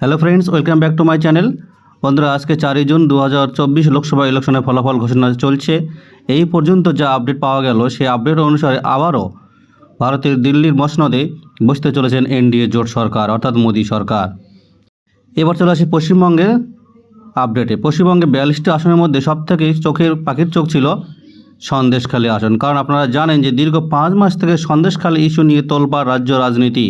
Hello friends welcome back to my channel বন্ধুরা, আজকে চারই জুন দু হাজার চব্বিশ লোকসভা ইলেকশনের ফলাফল ঘোষণা চলছে। এই পর্যন্ত যা আপডেট পাওয়া গেল, সেই আপডেট অনুসারে আবারও ভারতের দিল্লির মসনদে বসতে চলেছেন এনডিএ জোট সরকার, অর্থাৎ মোদী সরকার। এবার চলে আসি পশ্চিমবঙ্গের আপডেটে পশ্চিমবঙ্গে বিয়াল্লিশটি আসনের মধ্যে সবথেকে চোখের, পাখির চোখ ছিল সন্দেশখালী আসন। কারণ আপনারা জানেন যে দীর্ঘ পাঁচ মাস থেকে সন্দেশখালী ইস্যু নিয়ে তোলপাড় রাজ্য রাজনীতি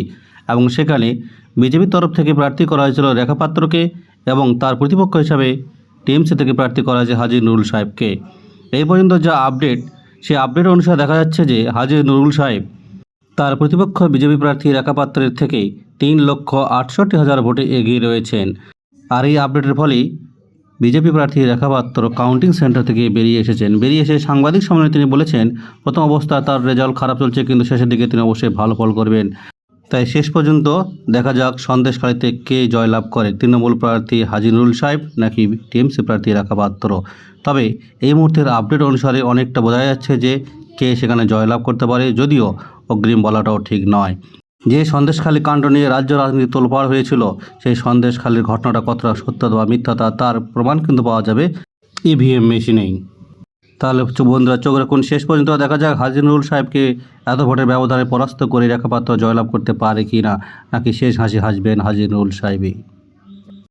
এবং সেখানে বিজেপির তরফ থেকে প্রার্থী করা হয়েছিল রেখা পাত্রকে এবং তার প্রতিপক্ষ হিসাবে টিএমসি থেকে প্রার্থী করা হয়েছে হাজি নুরুল সাহেবকে। এই পর্যন্ত যা আপডেট, সেই আপডেট অনুসারে দেখা যাচ্ছে যে হাজি নুরুল সাহেব তার প্রতিপক্ষ বিজেপি প্রার্থী রেখা পাত্রের থেকে তিন লক্ষ আটষট্টি হাজার ভোটে এগিয়ে রয়েছেন। আর এই আপডেটের ফলেই বিজেপি প্রার্থী রেখা পাত্র কাউন্টিং সেন্টার থেকে বেরিয়ে এসেছেন। বেরিয়ে এসে সাংবাদিক সম্মেলনে তিনি বলেছেন, প্রথম অবস্থায় তার রেজাল্ট খারাপ চলছে, কিন্তু শেষের দিকে তিনি অবশ্যই ভালো ফল করবেন। তাই শেষ পর্যন্ত দেখা যাক সন্দেশখালীতে কে জয়লাভ করে। তৃণমূল প্রার্থী হাজিনুল সাহেব নাকি টিএমসি প্রার্থী রেখা পাত্র তবে এই মুহূর্তের আপডেট অনুসারে অনেকটা বোঝা যাচ্ছে যে কে সেখানে জয়লাভ করতে পারে, যদিও অগ্রিম বলাটাও ঠিক নয়। যে সন্দেশখালী কাণ্ড নিয়ে রাজ্য রাজনীতি তোলপাড় হয়েছিল, সেই সন্দেশখালীর ঘটনাটা কতটা সত্যতা বা মিথ্যাতা তার প্রমাণ কিন্তু পাওয়া যাবে। ইভিএম মেশিনেই। তাহলে বন্ধুরা, চোখ রাখুন। শেষ পর্যন্ত দেখা যাক হাজিনুল সাহেবকে এত ভোটের ব্যবধানে পরাস্ত করে রেখাপাত্র জয়লাভ করতে পারে কি না নাকি শেষ হাসি হাসবেন হাজিনুল সাহেবই।